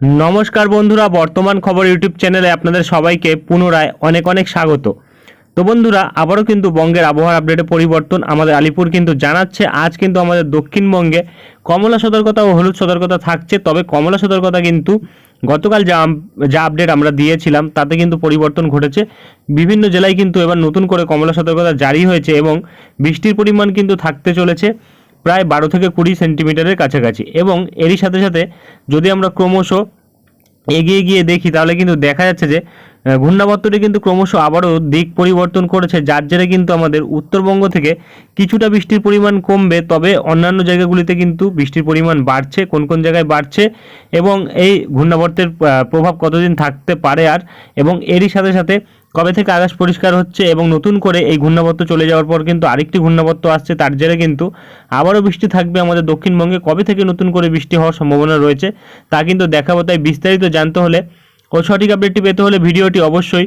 নমস্কার বন্ধুরা, বর্তমান খবর ইউটিউব চ্যানেলে আপনাদের সবাইকে পুনরায় অনেক অনেক স্বাগত। তো বন্ধুরা, আবারও কিন্তু বঙ্গের আবহাওয়ার আপডেটে পরিবর্তন আমাদের আলিপুর কিন্তু জানাচ্ছে। আজ কিন্তু আমাদের দক্ষিণবঙ্গে কমলা সতর্কতা ও হলুদ সতর্কতা থাকছে, তবে কমলা সতর্কতা কিন্তু গতকাল যা যা আপডেট আমরা দিয়েছিলাম, তাতে কিন্তু পরিবর্তন ঘটেছে। বিভিন্ন জেলায় কিন্তু এবার নতুন করে কমলা সতর্কতা জারি হয়েছে এবং বৃষ্টির পরিমাণ কিন্তু থাকতে চলেছে। প্রায় বারো থেকে কুড়ি সেন্টিমিটারের কাছাকাছি। এবং এরই সাথে সাথে যদি আমরা ক্রমশ এগিয়ে গিয়ে দেখি, তাহলে কিন্তু দেখা যাচ্ছে যে ঘূর্ণাবর্তটি কিন্তু ক্রমশ আবারও দিক পরিবর্তন করেছে, যার জেরে কিন্তু আমাদের উত্তরবঙ্গ থেকে কিছুটা বৃষ্টির পরিমাণ কমবে, তবে অন্যান্য জায়গাগুলিতে কিন্তু বৃষ্টির পরিমাণ বাড়ছে, কোন কোন জায়গায় বাড়ছে, এবং এই ঘূর্ণাবর্তের প্রভাব কতদিন থাকতে পারে আর, এবং এরই সাথে সাথে কবে থেকে আকাশ পরিষ্কার হচ্ছে এবং নতুন করে এই ঘূর্ণাবর্ত চলে যাওয়ার পর কিন্তু আরেকটি ঘূর্ণাবর্ত আসছে, তার জেরে কিন্তু আবারও বৃষ্টি থাকবে আমাদের দক্ষিণবঙ্গে। কবে থেকে নতুন করে বৃষ্টি হওয়ার সম্ভাবনা রয়েছে তা কিন্তু দেখাবো, তাই বিস্তারিত জানতে হলে ও সঠিক আপডেটটি পেতে হলে ভিডিওটি অবশ্যই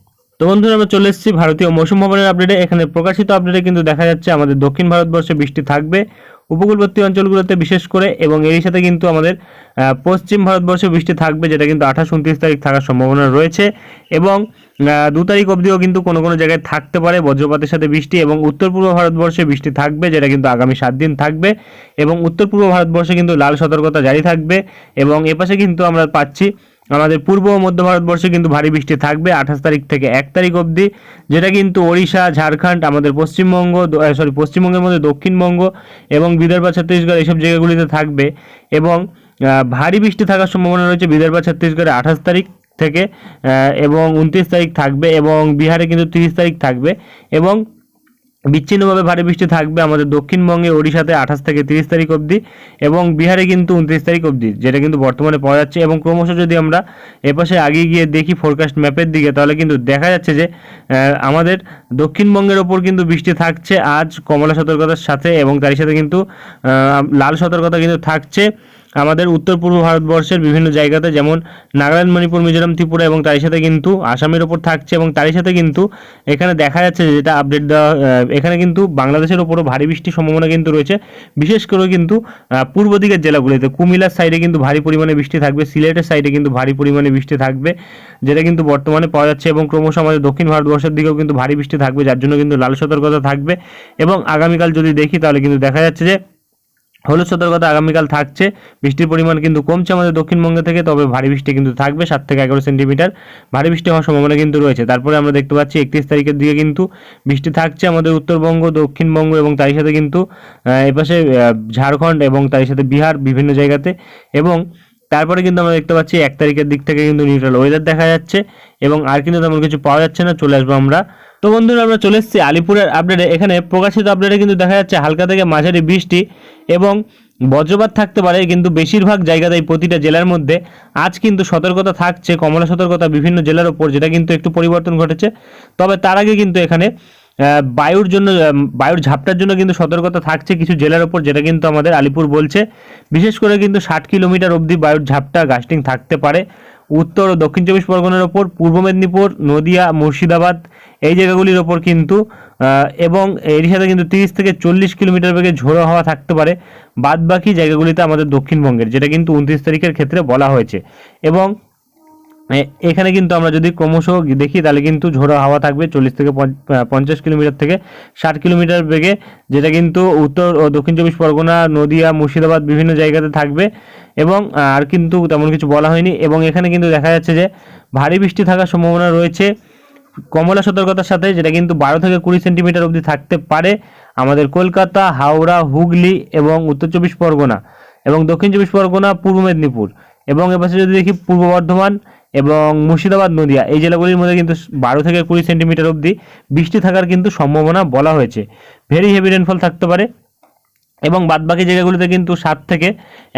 তো বন্ধুরা, আমরা চলে এসেছি ভারতীয় মৌসুম ভবনের আপডেটে এখানে প্রকাশিত আপডেটে কিন্তু দেখা যাচ্ছে আমাদের দক্ষিণ ভারতবর্ষে বৃষ্টি থাকবে উপকূলবর্তী অঞ্চলগুলোতে বিশেষ করে, এবং এরই সাথে কিন্তু আমাদের পশ্চিম ভারতবর্ষে বৃষ্টি থাকবে, যেটা কিন্তু আঠাশ উনত্রিশ তারিখ থাকার সম্ভাবনা রয়েছে। এবং দু তারিখ অবধিও কিন্তু কোনো কোনো জায়গায় থাকতে পারে বজ্রপাতের সাথে বৃষ্টি, এবং উত্তর পূর্ব ভারতবর্ষে বৃষ্টি থাকবে, যেটা কিন্তু আগামী সাত দিন থাকবে। এবং উত্তর পূর্ব ভারতবর্ষে কিন্তু লাল সতর্কতা জারি থাকবে, এবং এপাশে কিন্তু আমরা পাচ্ছি আমাদের পূর্ব ও মধ্য ভারতবর্ষে কিন্তু ভারী বৃষ্টি থাকবে আঠাশ তারিখ থেকে এক তারিখ অবধি, যেটা কিন্তু ওড়িশা, ঝাড়খণ্ড, আমাদের পশ্চিমবঙ্গ সরি পশ্চিমবঙ্গের মধ্যে দক্ষিণবঙ্গ এবং বিদর্ভ, ছত্তিশগড় এইসব জায়গাগুলিতে থাকবে এবং ভারী বৃষ্টি থাকার সম্ভাবনা রয়েছে বিদর্ভ, ছত্তিশগড়ে আঠাশ তারিখ থেকে এবং উনত্রিশ তারিখ থাকবে এবং বিহারে কিন্তু তিরিশ তারিখ থাকবে এবং বিচ্ছিন্নভাবে ভারী বৃষ্টি থাকবে আমাদের দক্ষিণবঙ্গে ওড়িশাতে আঠাশ থেকে তিরিশ তারিখ অবধি এবং বিহারে কিন্তু উনত্রিশ তারিখ অবধি, যেটা কিন্তু বর্তমানে পাওয়া যাচ্ছে এবং ক্রমশ যদি আমরা এপাশে আগে গিয়ে দেখি ফোরকাস্ট ম্যাপের দিকে, তাহলে কিন্তু দেখা যাচ্ছে যে আমাদের দক্ষিণবঙ্গের ওপর কিন্তু বৃষ্টি থাকছে আজ কমলা সতর্কতার সাথে এবং তারই সাথে কিন্তু লাল সতর্কতা কিন্তু থাকছে। আমাদের উত্তর পূর্ব ভারতবর্ষের বিভিন্ন জায়গাতে যেমন নাগাল্যান্ড, মণিপুর, মিজোরাম, ত্রিপুরা এবং তারই সাথে কিন্তু আসামের ওপর থাকছে এবং তারই সাথে কিন্তু এখানে দেখা যাচ্ছে যেটা আপডেট দেওয়া এখানে কিন্তু বাংলাদেশের ওপরও ভারী বৃষ্টির সম্ভাবনা কিন্তু রয়েছে। বিশেষ করে কিন্তু পূর্ব দিকের জেলাগুলিতে কুমিল্লার সাইডে কিন্তু ভারী পরিমাণে বৃষ্টি থাকবে, সিলেটের সাইডে কিন্তু ভারী পরিমাণে বৃষ্টি থাকবে, যেটা কিন্তু বর্তমানে পাওয়া যাচ্ছে এবং ক্রমশ আমাদের দক্ষিণ ভারতবর্ষের দিকেও কিন্তু ভারী বৃষ্টি থাকবে, যার জন্য কিন্তু লাল সতর্কতা থাকবে এবং আগামীকাল যদি দেখি তাহলে কিন্তু দেখা যাচ্ছে যে হলুদ সতর্কতা আগামীকাল থাকছে। বৃষ্টির পরিমাণ কিন্তু কমছে আমাদের দক্ষিণবঙ্গে থেকে, তবে ভারী বৃষ্টি কিন্তু থাকবে, সাত থেকে এগারো সেন্টিমিটার। ভারী বৃষ্টি হওয়ার সম্ভাবনা কিন্তু রয়েছে। তারপরে আমরা দেখতে পাচ্ছি একত্রিশ তারিখের দিকে কিন্তু বৃষ্টি থাকছে আমাদের উত্তরবঙ্গ, দক্ষিণবঙ্গ এবং তারই সাথে কিন্তু এপাশে ঝাড়খণ্ড এবং তারই সাথে বিহার বিভিন্ন জায়গাতে। এবং তারপরে কিন্তু আমরা দেখতে পাচ্ছি এক তারিখের দিক থেকে কিন্তু নিউট্রাল ওয়েদার দেখা যাচ্ছে এবং আর কিন্তু তেমন কিছু পাওয়া যাচ্ছে না, চলে আসব আমরা। তো বন্ধুরা, আমরা চলে এসেছি আলিপুরের আপডেটে এখানে প্রকাশিত আপডেটে কিন্তু দেখা যাচ্ছে হালকা থেকে মাঝারি বৃষ্টি এবং বজ্রপাত থাকতে পারে, কিন্তু বেশিরভাগ জায়গাতেই প্রতিটা জেলার মধ্যে আজ কিন্তু সতর্কতা থাকছে, কমলা সতর্কতা বিভিন্ন জেলার ওপর, যেটা কিন্তু একটু পরিবর্তন ঘটেছে। তবে তার আগে কিন্তু এখানে বায়ুর জন্য বায়ুর ঝাপটার জন্য কিন্তু সতর্কতা থাকছে কিছু জেলার ওপর, যেটা কিন্তু আমাদের আলিপুর বলছে। বিশেষ করে কিন্তু ষাট কিলোমিটার অবধি বায়ুর ঝাপটা গাস্টিং থাকতে পারে। উত্তর ও দক্ষিণ চব্বিশ পরগনার ওপর, পূর্ব মেদিনীপুর, নদিয়া, মুর্শিদাবাদ, এই জায়গাগুলির ওপর কিন্তু এবং এর সাথে কিন্তু তিরিশ থেকে চল্লিশ কিলোমিটার বেগে ঝোড়ো হাওয়া থাকতে পারে। বাদ বাকি জায়গাগুলিতে আমাদের দক্ষিণবঙ্গের, যেটা কিন্তু উনত্রিশ তারিখের ক্ষেত্রে বলা হয়েছে। এবং এ- এখানে কিন্তু আমরা যদি ক্রমশ দেখি, তাহলে কিন্তু ঝোড়ো হাওয়া থাকবে চল্লিশ থেকে পঞ্চাশ কিলোমিটার থেকে ষাট কিলোমিটার বেগে, যেটা কিন্তু উত্তর ও দক্ষিণ চব্বিশ পরগনা, নদিয়া, মুর্শিদাবাদ বিভিন্ন জায়গাতে থাকবে। এবং আর কিন্তু তেমন কিছু বলা হয়নি। এবং এখানে কিন্তু দেখা যাচ্ছে যে ভারী বৃষ্টি থাকার সম্ভাবনা রয়েছে কমলা সতর্কতার সাথে, যেটা কিন্তু বারো থেকে কুড়ি সেন্টিমিটার অবধি থাকতে পারে আমাদের কলকাতা, হাওড়া, হুগলি এবং উত্তর চব্বিশ পরগনা এবং দক্ষিণ চব্বিশ পরগনা, পূর্ব মেদিনীপুর। এবং এপাশে যদি দেখি পূর্ব বর্ধমান এবং মুর্শিদাবাদ নদিয়া, এই জেলাগুলির মধ্যে কিন্তু বারো থেকে কুড়ি সেন্টিমিটার অবধি বৃষ্টি থাকার কিন্তু সম্ভাবনা বলা হয়েছে। ভেরি হেভি রেনফল থাকতে পারে এবং বাদবাকি জায়গাগুলিতে কিন্তু সাত থেকে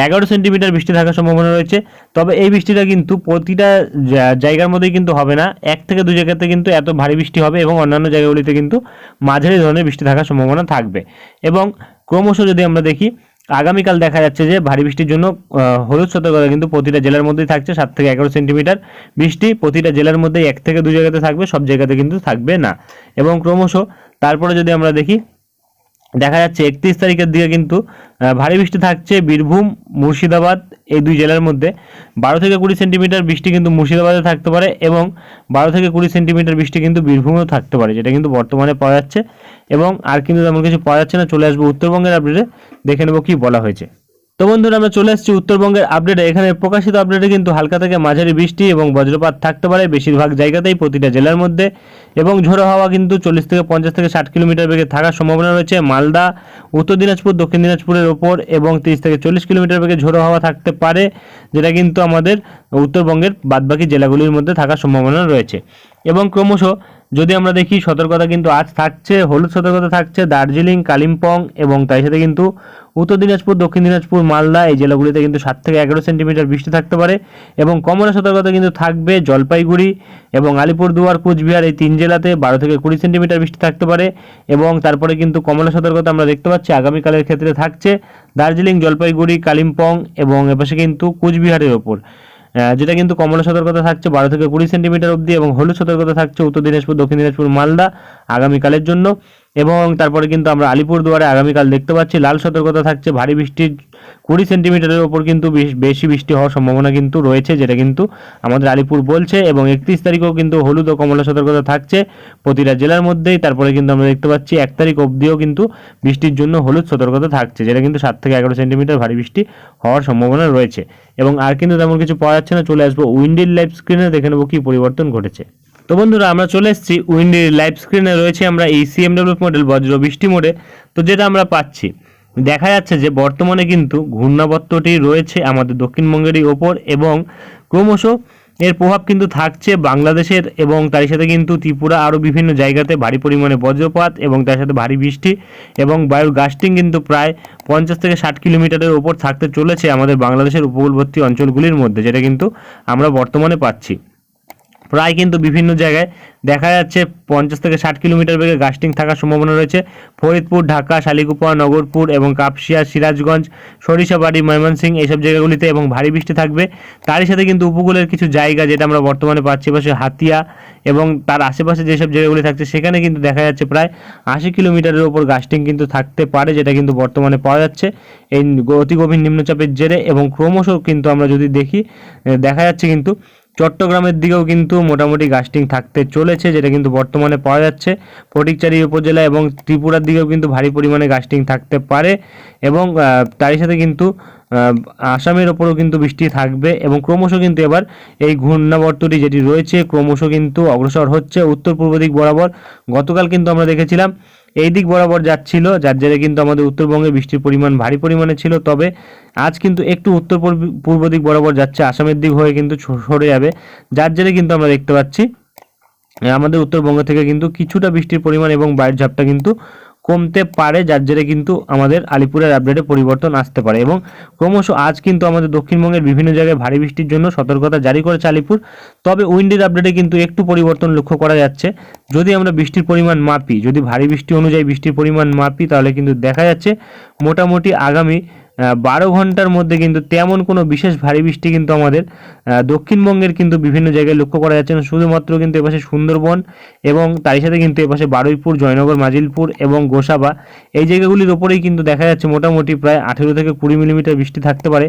এগারো সেন্টিমিটার বৃষ্টি থাকার সম্ভাবনা রয়েছে। তবে এই বৃষ্টিটা কিন্তু প্রতিটা জায়গার মধ্যেই কিন্তু হবে না। এক থেকে দুই জায়গাতে কিন্তু এত ভারী বৃষ্টি হবে এবং অন্যান্য জায়গাগুলিতে কিন্তু মাঝারি ধরনের বৃষ্টি থাকার সম্ভাবনা থাকবে। এবং ক্রমশ যদি আমরা দেখি আগামীকাল দেখা যাচ্ছে যে ভারী বৃষ্টির জন্য হলুদ সতর্কতা কিন্তু প্রতিটা জেলার মধ্যেই থাকছে, সাত থেকে এগারো সেন্টিমিটার বৃষ্টি প্রতিটা জেলার মধ্যে এক থেকে দু জায়গাতে থাকবে, সব জায়গাতে কিন্তু থাকবে না। এবং ক্রমশ তারপরে যদি আমরা দেখি দেখা যাচ্ছে একত্রিশ তারিখের দিকে কিন্তু ভারী বৃষ্টি থাকছে বীরভূম, মুর্শিদাবাদ এই দুই জেলার মধ্যে। বারো থেকে কুড়ি সেন্টিমিটার বৃষ্টি কিন্তু মুর্শিদাবাদে থাকতে পারে এবং বারো থেকে কুড়ি সেন্টিমিটার বৃষ্টি কিন্তু বীরভূমেও থাকতে পারে, যেটা কিন্তু বর্তমানে পাওয়া যাচ্ছে। এবং আর কিন্তু তেমন কিছু পাওয়া যাচ্ছে না, চলে আসব উত্তরবঙ্গের আপডেটে দেখে নেব কী বলা হয়েছে। তো বন্ধুরা, আমরা চলে এসেছি উত্তরবঙ্গের আপডেটে এখানে প্রকাশিত আপডেটে কিন্তু হালকা থেকে মাঝারি বৃষ্টি এবং বজ্রপাত থাকতে পারে বেশিরভাগ জায়গাতেই প্রতিটা জেলার মধ্যে। এবং ঝোড়ো হাওয়া কিন্তু চল্লিশ থেকে পঞ্চাশ থেকে ষাট কিলোমিটার বেগে থাকার সম্ভাবনা রয়েছে। মালদা, উত্তর দিনাজপুর, দক্ষিণ দিনাজপুরের ওপর এবং তিরিশ থেকে চল্লিশ কিলোমিটার বেগে ঝোড়ো হাওয়া থাকতে পারে, যেটা কিন্তু আমাদের উত্তরবঙ্গের বাদবাকি জেলাগুলির মধ্যে থাকার সম্ভাবনা রয়েছে। এবং ক্রমশ যদি আমরা দেখি সতর্কতা কিন্তু আজ থাকছে, হলুদ সতর্কতা থাকছে, দার্জিলিং, কালিম্পং এবং তাই সাথে কিন্তু উত্তর দিনাজপুর, দক্ষিণ দিনাজপুর, মালদা এই জেলাগুলিতে কিন্তু সাত থেকে এগারো সেন্টিমিটার বৃষ্টি থাকতে পারে এবং কমলা সতর্কতা কিন্তু থাকবে জলপাইগুড়ি এবং আলিপুরদুয়ার কুচবিহার এই তিন জেলাতে বারো থেকে কুড়ি সেন্টিমিটার বৃষ্টি থাকতে পারে এবং তারপরে কিন্তু কমলা সতর্কতা আমরা দেখতে পাচ্ছি আগামীকালের ক্ষেত্রে থাকছে। দার্জিলিং, জলপাইগুড়ি, কালিম্পং এবং এপাশে কিন্তু কুচবিহারের ওপর। যেটা কিন্তু কমলা সতর্কতা থাকছে বারো থেকে কুড়ি সেন্টিমিটার অবধি এবং হলুদ সতর্কতা থাকছে উত্তর দিনাজপুর, দক্ষিণ দিনাজপুর, মালদা আগামীকালের জন্য। এবং তারপরে কিন্তু আমরা আলিপুরদুয়ারে আগামীকাল দেখতে পাচ্ছি, লাল সতর্কতা থাকছে, ভারী বৃষ্টির কুড়ি সেন্টিমিটারের ওপর কিন্তু বেশ- বৃষ্টি হওয়ার সম্ভাবনা কিন্তু রয়েছে, যেটা কিন্তু আমাদের আলিপুর বলছে এবং একত্রিশ তারিখেও কিন্তু হলুদ ও কমলা সতর্কতা থাকছে প্রতিটা জেলার মধ্যেই, তারপরে কিন্তু আমরা দেখতে পাচ্ছি এক তারিখ অবধিও কিন্তু বৃষ্টির জন্য হলুদ সতর্কতা থাকছে, যেটা কিন্তু সাত থেকে এগারো সেন্টিমিটার ভারী বৃষ্টি হওয়ার সম্ভাবনা রয়েছে। এবং আর কিন্তু তেমন কিছু পাওয়া যাচ্ছে না, চলে আসব উইন্ডির লাইভ স্ক্রিনে, দেখে নেব কি পরিবর্তন ঘটেছে। তো বন্ধুরা, আমরা চলে এসেছি উইন্ডির লাইভ স্ক্রিনে রয়েছে আমরা এই সিএমডব্লিউ মডেল বজ্র বৃষ্টি মোডে। তো যেটা আমরা পাচ্ছি, দেখা যাচ্ছে যে বর্তমানে কিন্তু ঘূর্ণাবর্তটি রয়েছে আমাদের দক্ষিণবঙ্গেরই ওপর এবং ক্রমশ এর প্রভাব কিন্তু থাকছে বাংলাদেশের এবং তার সাথে কিন্তু ত্রিপুরা আরও বিভিন্ন জায়গাতে ভারী পরিমাণে বজ্রপাত এবং তার সাথে ভারী বৃষ্টি এবং বায়ুর গাস্টিং কিন্তু প্রায় পঞ্চাশ থেকে ষাট কিলোমিটারের ওপর থাকতে চলেছে আমাদের বাংলাদেশের উপকূলবর্তী অঞ্চলগুলির মধ্যে, যেটা কিন্তু আমরা বর্তমানে পাচ্ছি। প্রায় কিন্তু বিভিন্ন জায়গায় দেখা যাচ্ছে পঞ্চাশ থেকে ষাট কিলোমিটার বেগে গাস্টিং থাকার সম্ভাবনা রয়েছে। ফরিদপুর, ঢাকা শালিকুপা নগরপুর এবং কাপসিয়া, সিরাজগঞ্জ, সরিষাবাড়ি, ময়মনসিংহ এইসব জায়গাগুলিতে এবং ভারী বৃষ্টি থাকবে। তারই সাথে কিন্তু উপকূলের কিছু জায়গা যেটা আমরা বর্তমানে পাচ্ছি পাশে হাতিয়া এবং তার আশেপাশে যেসব জায়গাগুলি থাকছে, সেখানে কিন্তু দেখা যাচ্ছে প্রায় আশি কিলোমিটারের ওপর গাস্টিং কিন্তু থাকতে পারে, যেটা কিন্তু বর্তমানে পাওয়া যাচ্ছে। এই অতি গভীর নিম্নচাপের জেরে এবং ক্রমশ কিন্তু আমরা যদি দেখি দেখা যাচ্ছে কিন্তু চট্টগ্রামের দিকেও কিন্তু মোটামুটি গাস্টিং থাকতে চলেছে, যেটা কিন্তু বর্তমানে পাওয়া যাচ্ছে। ফটিকচারি উপজেলা এবং ত্রিপুরার দিকেও কিন্তু ভারী পরিমাণে গাস্টিং থাকতে পারে এবং তারই সাথে কিন্তু আসামের ওপরও কিন্তু বৃষ্টি থাকবে এবং ক্রমশ কিন্তু এবার এই ঘূর্ণাবর্তটি যেটি রয়েছে, ক্রমশ কিন্তু অগ্রসর হচ্ছে। উত্তর পূর্ব দিক বরাবর গতকাল কিন্তু আমরা দেখেছিলাম এই দিক বরাবর যাচ্ছিল, যার জেরে কিন্তু আমাদের উত্তরবঙ্গে বৃষ্টির পরিমাণ ভারী পরিমাণে ছিল। তবে আজ কিন্তু একটু উত্তর পূর্ব- দিক বরাবর যাচ্ছে, আসামের দিক হয়ে কিন্তু সরে যাবে। যার জেরে কিন্তু আমরা দেখতে পাচ্ছি, আমাদের উত্তরবঙ্গ থেকে কিন্তু কিছুটা বৃষ্টির পরিমাণ এবং বায়ুর ঝাপটা কিন্তু কমতে পারে, যার জেরে কিন্তু আমাদের আলিপুরের আপডেটে পরিবর্তন আসতে পারে। এবং ক্রমশ আজ কিন্তু আমাদের দক্ষিণবঙ্গের বিভিন্ন জায়গায় ভারী বৃষ্টির জন্য সতর্কতা জারি করেছে আলিপুর। তবে উইন্ডের আপডেটে কিন্তু একটু পরিবর্তন লক্ষ্য করা যাচ্ছে। যদি আমরা বৃষ্টির পরিমাণ মাপি, যদি ভারী বৃষ্টি অনুযায়ী বৃষ্টির পরিমাণ মাপি, তাহলে কিন্তু দেখা যাচ্ছে মোটামুটি আগামী বারো ঘণ্টার মধ্যে কিন্তু তেমন কোনো বিশেষ ভারী বৃষ্টি কিন্তু আমাদের দক্ষিণবঙ্গের কিন্তু বিভিন্ন জায়গায় লক্ষ্য করা যাচ্ছে না। শুধুমাত্র কিন্তু এপাশে সুন্দরবন এবং তারই সাথে কিন্তু এপাশে বারুইপুর, জয়নগর, মাজিলপুর এবং গোসাবা। এই জায়গাগুলির ওপরেই কিন্তু দেখা যাচ্ছে মোটামুটি প্রায় আঠেরো থেকে কুড়ি মিলিমিটার বৃষ্টি থাকতে পারে।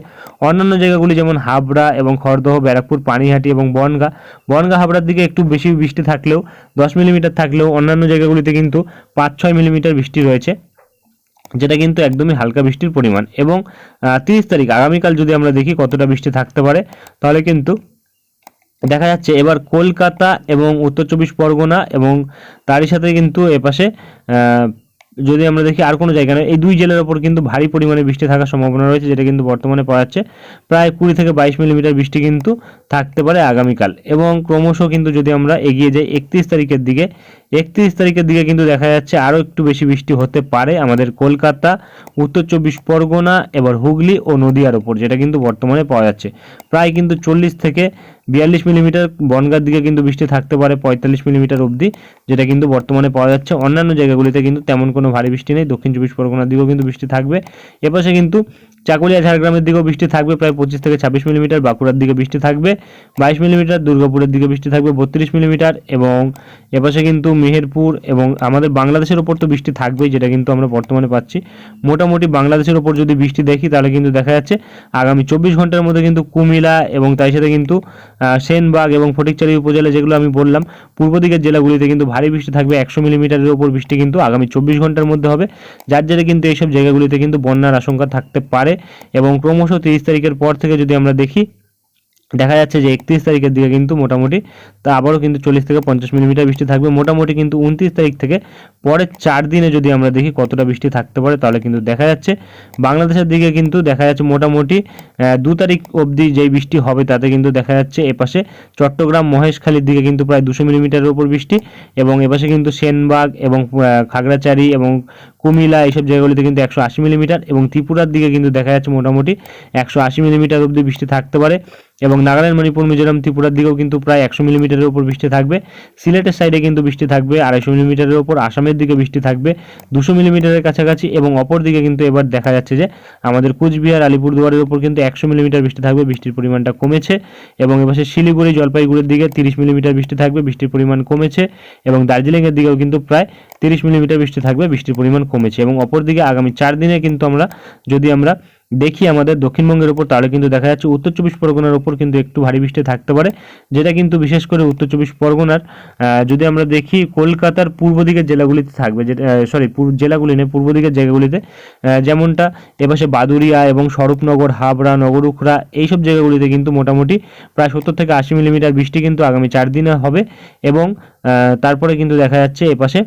অন্যান্য জায়গাগুলি যেমন হাবড়া এবং খড়দহ, ব্যারাকপুর, পানিহাটি এবং বনগা। বনগা হাবড়ার দিকে একটু বেশি বৃষ্টি থাকলেও, দশ মিলিমিটার থাকলেও অন্যান্য জায়গাগুলিতে কিন্তু পাঁচ ছয় মিলিমিটার বৃষ্টি রয়েছে। যেটা কিন্তু একদমই হালকা বৃষ্টির পরিমাণ এবং তিরিশ তারিখ, আগামীকাল যদি আমরা দেখি কতটা বৃষ্টি থাকতে পারে, তাহলে কিন্তু দেখা যাচ্ছে এবার কলকাতা এবং উত্তর চব্বিশ পরগনা এবং তারই সাথে কিন্তু এপাশে যদি আমরা দেখি আর কোনো জায়গা নয় এই দুই জেলার ওপর কিন্তু ভারী পরিমাণে বৃষ্টি থাকার সম্ভাবনা রয়েছে, যেটা কিন্তু বর্তমানে পাওয়া যাচ্ছে প্রায় কুড়ি থেকে বাইশ মিলিমিটার বৃষ্টি কিন্তু থাকতে পারে আগামীকাল। এবং ক্রমশ কিন্তু যদি আমরা এগিয়ে যাই একত্রিশ তারিখের দিকে, একত্রিশ তারিখের দিকে কিন্তু দেখা যাচ্ছে আরও একটু বেশি বৃষ্টি হতে পারে আমাদের কলকাতা, উত্তর চব্বিশ পরগনা, এবার হুগলি ও নদিয়ার ওপর, যেটা কিন্তু বর্তমানে পাওয়া যাচ্ছে। প্রায় কিন্তু চল্লিশ থেকে বিয়াল্লিশ মিলিমিটার বনগার দিকে কিন্তু বৃষ্টি থাকতে পারে পঁয়তাল্লিশ মিলিমিটার অবধি, যেটা কিন্তু বর্তমানে পাওয়া যাচ্ছে। অন্যান্য জায়গাগুলিতে কিন্তু তেমন কোনো ভারী বৃষ্টি নেই। দক্ষিণ চব্বিশ পরগনার দিকেও কিন্তু বৃষ্টি থাকবে। এপাশে কিন্তু চাকুলিয়া, ঝাড়গ্রামের দিকেও বৃষ্টি থাকবে, প্রায় পঁচিশ থেকে ছাব্বিশ মিলিমিটার, বাঁকুড়ার দিকে বৃষ্টি থাকবে, বাইশ মিলিমিটার, দুর্গাপুরের দিকে বৃষ্টি থাকবে, বত্রিশ মিলিমিটার এবং এপাশে কিন্তু মেহেরপুর এবং আমাদের বাংলাদেশের ওপর তো বৃষ্টি থাকবেই, যেটা কিন্তু আমরা বর্তমানে পাচ্ছি। মোটামুটি বাংলাদেশের ওপর যদি বৃষ্টি দেখি, তাহলে কিন্তু দেখা যাচ্ছে আগামী চব্বিশ ঘণ্টার মধ্যে কিন্তু কুমিলা এবং তার সাথে কিন্তু সেনবাগ এবং ফটিকচারি উপজেলা যেগুলো আমি বললাম, পূর্ব দিকের জেলাগুলিতে কিন্তু ভারী বৃষ্টি থাকবে, একশো মিলিমিটারের ওপর বৃষ্টি কিন্তু আগামী চব্বিশ ঘণ্টার মধ্যে হবে। যার জেরে কিন্তু এইসব জায়গাগুলিতে কিন্তু বন্যার আশঙ্কা থাকতে পারে। এবং ক্রমশ তিরিশ তারিখের পর থেকে যদি আমরা দেখি দেখা যাচ্ছে যে একত্রিশ তারিখের দিকে কিন্তু মোটামুটি, তা আবারও কিন্তু চল্লিশ থেকে পঞ্চাশ মিলিমিটার বৃষ্টি থাকবে। মোটামুটি কিন্তু উনত্রিশ তারিখ থেকে পরের চার দিনে যদি আমরা দেখি কতটা বৃষ্টি থাকতে পারে, তাহলে কিন্তু দেখা যাচ্ছে। বাংলাদেশের দিকে কিন্তু দেখা যাচ্ছে মোটামুটি দু তারিখ অবধি যেই বৃষ্টি হবে তাতে কিন্তু দেখা যাচ্ছে এপাশে চট্টগ্রাম মহেশখালীর দিকে কিন্তু প্রায় দুশো মিলিমিটারের উপর বৃষ্টি এবং এপাশে কিন্তু সেনবাগ এবং খাগড়াছড়ি এবং কুমিল্লা এইসব জায়গাগুলিতে কিন্তু একশো আশি মিলিমিটার এবং ত্রিপুরার দিকে কিন্তু দেখা যাচ্ছে মোটামুটি একশো আশি মিলিমিটার অবধি বৃষ্টি থাকতে পারে। এবং নাগাল্যান্ড, মণিপুর, মিজোরাম, ত্রিপুরার দিকেও কিন্তু প্রায় একশো মিলিমিটারের উপর বৃষ্টি থাকবে। সিলেটের সাইডে কিন্তু বৃষ্টি থাকবে, আড়াইশো মিলিমিটারের উপর। আসামের দিকে বৃষ্টি থাকবে, দুশো মিলিমিটারের কাছাকাছি এবং অপর দিকে কিন্তু এবার দেখা যাচ্ছে যে, আমাদের কুচবিহার, আলিপুরদুয়ারের উপর কিন্তু একশো মিলিমিটার বৃষ্টি থাকবে, বৃষ্টির পরিমাণটা কমেছে এবং এপাশে শিলিগুড়ি, জলপাইগুড়ির দিকে তিরিশ মিলিমিটার বৃষ্টি থাকবে, বৃষ্টির পরিমাণ কমেছে এবং দার্জিলিংয়ের দিকেও কিন্তু প্রায় তিরিশ মিলিমিটার বৃষ্টি থাকবে, বৃষ্টির পরিমাণ কমেছে এবং অপরদিকে আগামী চার দিনে কিন্তু আমরা, যদি আমরা দেখি আমাদের দক্ষিণবঙ্গের উপর, তাহলে কিন্তু দেখা যাচ্ছে উত্তর চব্বিশ পরগনার উপর কিন্তু একটু ভারী বৃষ্টি থাকতে পারে, যেটা কিন্তু বিশেষ করে উত্তর চব্বিশ পরগনার যদি আমরা দেখি কলকাতার পূর্ব দিকের জেলাগুলিতে থাকবে যেটা সরি জেলাগুলি নেই পূর্ব দিকের জায়গাগুলিতে যেমনটা এপাশে বাদুরিয়া এবং স্বরূপনগর, হাবড়া, নগরুখরা, এইসব জায়গাগুলিতে কিন্তু মোটামুটি প্রায় সত্তর থেকে আশি মিলিমিটার বৃষ্টি কিন্তু আগামী চার দিনে হবে এবং তারপরে কিন্তু দেখা যাচ্ছে এপাশে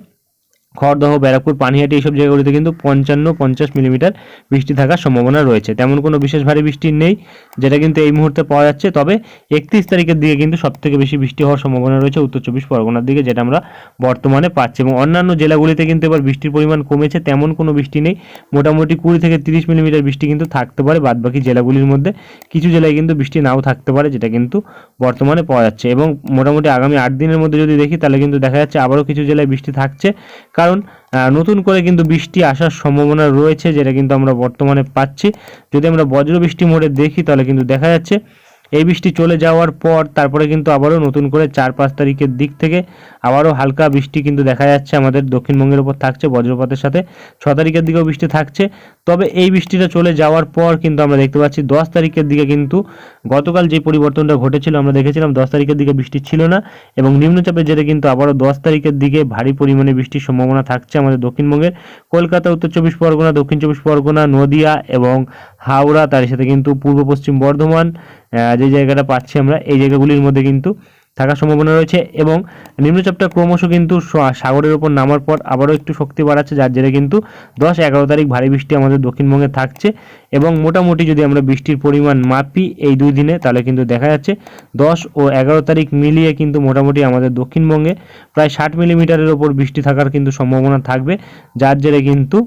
খড়দহ, ব্যারাকপুর, পানিহাটি এইসব জায়গাগুলিতে কিন্তু পঞ্চান্ন, পঞ্চাশ মিলিমিটার বৃষ্টি থাকার সম্ভাবনা রয়েছে। তেমন কোনো বিশেষ ভারী বৃষ্টি নেই, যেটা কিন্তু এই মুহূর্তে পাওয়া যাচ্ছে। তবে একত্রিশ তারিখের দিকে কিন্তু সব থেকে বেশি বৃষ্টি হওয়ার সম্ভাবনা রয়েছে উত্তর চব্বিশ পরগনার দিকে, যেটা আমরা বর্তমানে পাচ্ছি। এবং অন্যান্য জেলাগুলিতে কিন্তু এবার বৃষ্টির পরিমাণ কমেছে, তেমন কোনো বৃষ্টি নেই। মোটামুটি কুড়ি থেকে তিরিশ মিলিমিটার বৃষ্টি কিন্তু থাকতে পারে। বাদবাকি জেলাগুলির মধ্যে কিছু জেলায় কিন্তু বৃষ্টি নাও থাকতে পারে, যেটা কিন্তু বর্তমানে পাওয়া যাচ্ছে। এবং মোটামুটি আগামী আট দিনের মধ্যে যদি দেখি, তাহলে কিন্তু দেখা যাচ্ছে আবারও কিছু জেলায় বৃষ্টি থাকছে। কারণ আহ, নতুন করে কিন্তু বৃষ্টি আসার সম্ভাবনা রয়েছে যেটা কিন্তু আমরা বর্তমানে পাচ্ছি। যদি আমরা বজ্র বৃষ্টি মোড়ে দেখি তাহলে কিন্তু দেখা যাচ্ছে এই বৃষ্টি চলে যাওয়ার পর তারপরে কিন্তু আবারও নতুন করে চার পাঁচ তারিখের দিক থেকে আবারও হালকা বৃষ্টি কিন্তু দেখা যাচ্ছে আমাদের দক্ষিণবঙ্গের উপর থাকছে বজ্রপাতের সাথে ছ তারিখের দিকেও বৃষ্টি থাকছে। তবে এই বৃষ্টিটা চলে যাওয়ার পর কিন্তু আমরা দেখতে পাচ্ছি দশ তারিখের দিকে কিন্তু গতকাল যে পরিবর্তনটা ঘটেছিল, আমরা দেখেছিলাম দশ তারিখের দিকে বৃষ্টি ছিল না এবং নিম্নচাপের জেরে কিন্তু আবারও দশ তারিখের দিকে ভারী পরিমাণে বৃষ্টির সম্ভাবনা থাকছে আমাদের দক্ষিণবঙ্গের কলকাতা, উত্তর চব্বিশ পরগনা, দক্ষিণ চব্বিশ পরগনা, নদিয়া এবং হাওড়া, তার সাথে কিন্তু পূর্ব পশ্চিম বর্ধমান যে জায়গাটা পাচ্ছি আমরা, এই জায়গাগুলির মধ্যে কিন্তু থাকার সম্ভাবনা রয়েছে এবং নিম্নচাপটা ক্রমশ কিন্তু সাগরের উপর নামার পর আবারও একটু শক্তি বাড়াচ্ছে, যার জেরে কিন্তু দশ এগারো তারিখ ভারী বৃষ্টি আমাদের দক্ষিণবঙ্গে থাকছে এবং মোটামুটি যদি আমরা বৃষ্টির পরিমাণ মাপি এই দুই দিনে, তাহলে কিন্তু দেখা যাচ্ছে দশ ও এগারো তারিখ মিলিয়ে কিন্তু মোটামুটি আমাদের দক্ষিণবঙ্গে প্রায় ষাট মিলিমিটারের ওপর বৃষ্টি থাকার কিন্তু সম্ভাবনা থাকবে, যার জেরে কিন্তু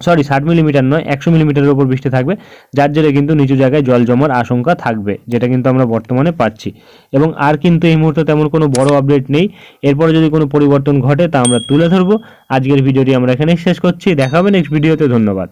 সরি, ষাট মিলিমিটার নয়, একশো মিলিমিটারের ওপর বৃষ্টি থাকবে, যার জেরে কিন্তু নিচু জায়গায় জল জমার আশঙ্কা থাকবে, যেটা কিন্তু আমরা বর্তমানে পাচ্ছি। এবং আর কিন্তু এই মুহূর্তে তেমন কোনো বড় আপডেট নেই, এরপরে যদি কোনো পরিবর্তন ঘটে তা আমরা তুলে ধরবো। আজকের ভিডিওটি আমরা এখানেই শেষ করছি দেখাবে নেক্সট ভিডিওতে ধন্যবাদ।